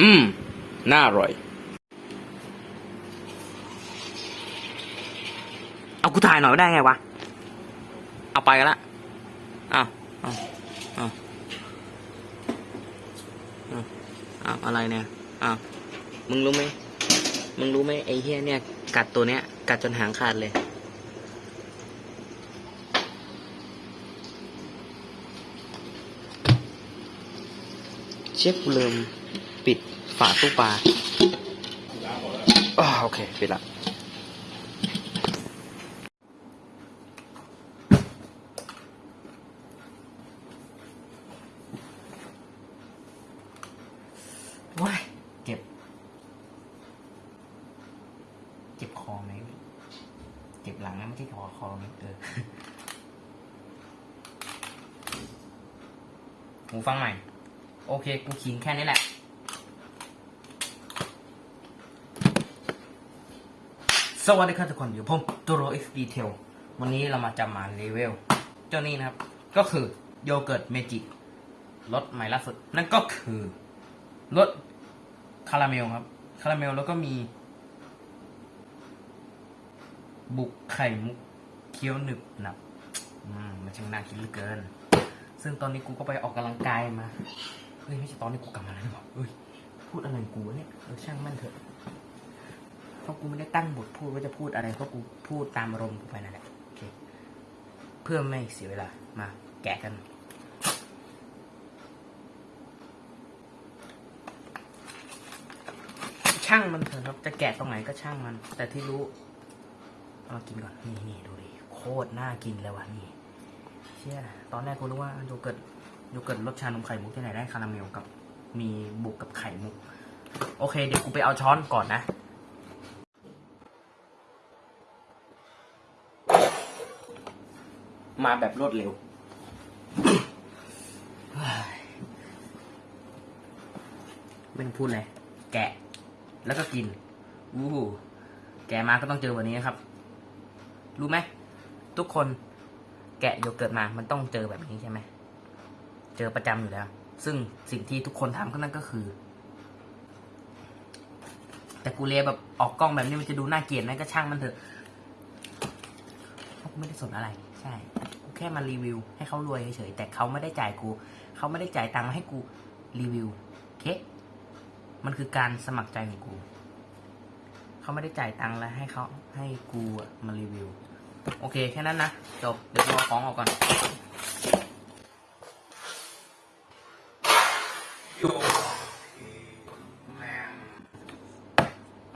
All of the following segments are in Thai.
อืม น่าอร่อย เอากูถ่ายหน่อยไม่ได้ไงวะ เอาไปกันละอ้าวอ้าวอ้าวอ้าวอ้าวอะไรเนี่ยอ้าวมึงรู้ไหมมึงรู้ไหมไอ้เฮียเนี่ย กัดตัวเนี้ย กัดจนหางขาดเลยเชฟกูลืม ปิดฝาตู้ปลาโอเค ปิดละว้ายเจ็บ เจ็บคอไหมเจ็บหลังนะไม่ใช่คอคอนเออหูฟังใหม่ โอเค กูขิงแค่นี้แหละ สวัสดีครับทุกคนอยู่ผมตัวโร X Detail วันนี้เรามาจะมารีวิวเจ้านี้นะครับ ก็คือโยเกิร์ตเมจิรสใหม่ล่าสุด นั่นก็คือรสคาราเมลครับ คาราเมลแล้วก็มี บุกไข่มุกเคี้ยวหนึบหนับอืมมันช่างน่ากินเหลือเกิน ซึ่งตอนนี้กูก็ไปออกกำลังกายมา เฮ้ย ไม่ใช่ตอนนี้กูกลับมาแล้วหรอเปล่าเฮ้ย พูดอะไรกูเนี่ยเออช่างมันเถอะ ราะกูไม่ได้ตั้งบทพูดว่าจะพูดอะไรเพราะกูพูดตามอารมณ์กูไปนั่นแหละโอเคเพื่อไม่เสียเวลามาแกะกันช่างมันเถอะครับจะแกะตรงไหนก็ช่างมัน แต่ที่รู้เอามากินก่อนนี่นี่ดูดิโคตรน่ากินเลยว่ะนี่เชี่ยตอนแรกกูนึกว่าโยเกิร์ตโยเกิร์ตรสชานมไข่มุกที่ไหนได้คาราเมลกับมีบุกกับไข่มุก โอเค เดี๋ยวกูไปเอาช้อนก่อนนะ มาแบบรวดเร็ว ไม่ต้องพูดเลย แกะ แล้วก็กินวู้หูแกะมาก็ต้องเจอวันนี้นะครับ รู้ไหม ทุกคนแกะโยเกิร์ตมา มันต้องเจอแบบนี้ใช่ไหม เจอประจำอยู่แล้ว ซึ่งสิ่งที่ทุกคนทำก็นั่นก็คือ แต่กูเลียแบบออกกล้องแบบนี้มันจะดูน่าเกลียดไหมก็ช่างมันเถอะเพราะกูไม่ได้สนอะไร ใช่ ค่มารีวิว ให้เขารวยเฉยๆแต่เขาไม่ได้จ่ายกู เขาไม่ได้จ่ายตังค์มาให้กูรีวิวโอเคมันคือการสมัครใจของกู เขาไม่ได้จ่ายตังค์แล้วให้เขาให้กูมารีวิว โอเค แค่นั้นนะ จบ เดี๋ยวกูเอาของออกก่อน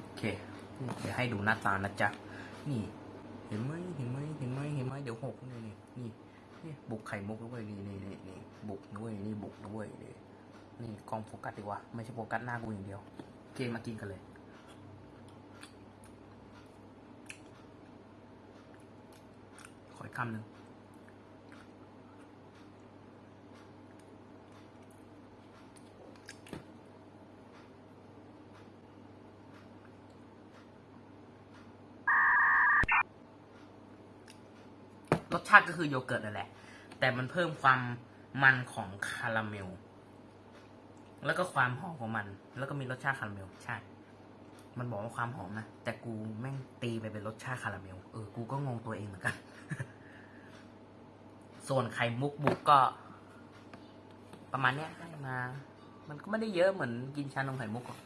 โอเค เดี๋ยวให้ดูหน้าตานะจ๊ะ นี่ เห็นไหมเห็นไหมเห็นไหมเห็นไหมเดี๋ยวหก บุกไข่มุกด้วยนี่นี่นี่นี่บุกด้วยนี่บุกด้วยนี่นี่กองโฟกัสดีกว่าไม่ใช่โฟกัสหน้ากูอย่างเดียวโอเคมากินกันเลยขออีกคำหนึ่งรสชาติก็คือโยเกิร์ตนั่นแหละ แต่มันเพิ่มความมันของคาราเมล แล้วก็ความหอมของมัน แล้วก็มีรสชาติคาราเมล ใช่ มันบอกว่าความหอมนะ แต่กูแม่งตีไปเป็นรสชาติคาราเมล เออ กูก็งงตัวเองเหมือนกัน ส่วนไข่มุกบุกก็ ประมาณเนี้ยให้มา มันก็ไม่ได้เยอะเหมือนกินชานมไข่มุกหรอก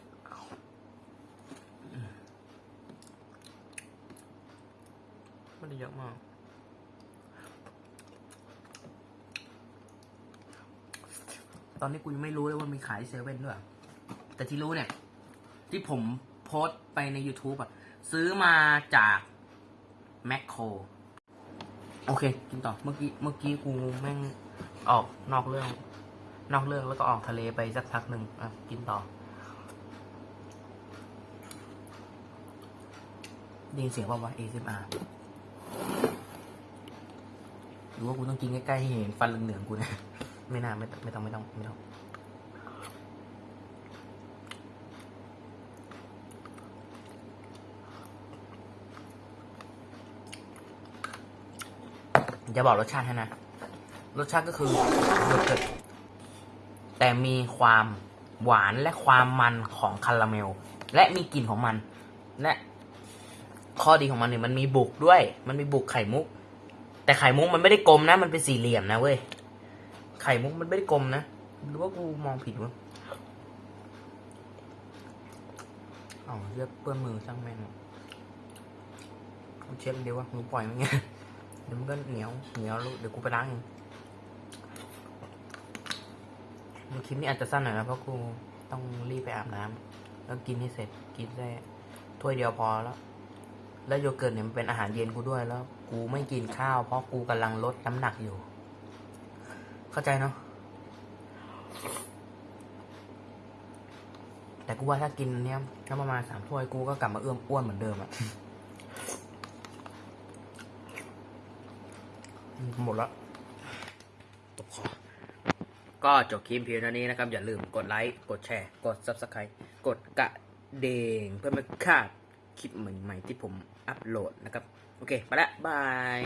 ไม่ได้เยอะมาก ตอนนี้กูยังไม่รู้เลยว่ามีขายเซเว่นด้วย แต่ที่รู้เนี่ย ที่ผมโพสต์ไปใน YouTube อะซื้อมาจากแมคโครโอเค กินต่อ เมื่อกี้ เมื่อกี้กูแม่งออกนอกเรื่อง นอกเรื่องแล้วก็ออกทะเลไปสักพักหนึ่งอะ กินต่อได้ยินเสียงว่าว่า ASMR หรือว่ากูต้องกินใกล้ๆให้เห็นฟันเหลืองๆกูนะ ไม่น่าไม่ไม่ต้องไม่ต้องไม่ต้อง จะบอกรสชาติให้นะ รสชาติก็คือโยเกิร์ตแต่มีความหวานและความมันของคาราเมล และมีกลิ่นของมัน และข้อดีของมันเนี่ยมันมีบุกด้วย มันมีบุกไข่มุก แต่ไข่มุกมันไม่ได้กลมนะ มันเป็นสี่เหลี่ยมนะเว้ย ไข่มุกมันไม่ได้กลมนะ หรือว่ากูมองผิดวะอ๋อเรียกเปื้อนมือช่างแม่งกูเช็ดเดียววะกูปล่อยมันเงี้ยเดี๋ยวมันก็เหนียวเหนียวล้เดี๋ยวกูไปล้างเองคลิปนี้อาจจะสั้นหน่อยนะเพราะกูต้องรีบไปอาบน้ำแล้วกินให้เสร็จกินได้ถ้วยเดียวพอแล้ว แล้วโยเกิร์ตเนี่ยมันเป็นอาหารเย็นกูด้วยแล้ว กูไม่กินข้าวเพราะกูกำลังลดน้ำหนักอยู่ เข้าใจเนาะแต่กูว่าถ้ากินเนี้ยถ้าประมาณสามถ้วยกูก็กลับมาเอื้อมอ้วนเหมือนเดิมอะหมดละตกคอก็จบคลิปเพียงเท่านี้นะครับ อย่าลืมกดไลค์ กดแชร์ กด Subscribe กดกระเด้งเพื่อไม่พลาดคลิปใหม่ๆที่ผมอัปโหลดนะครับ โอเค ไปละบาย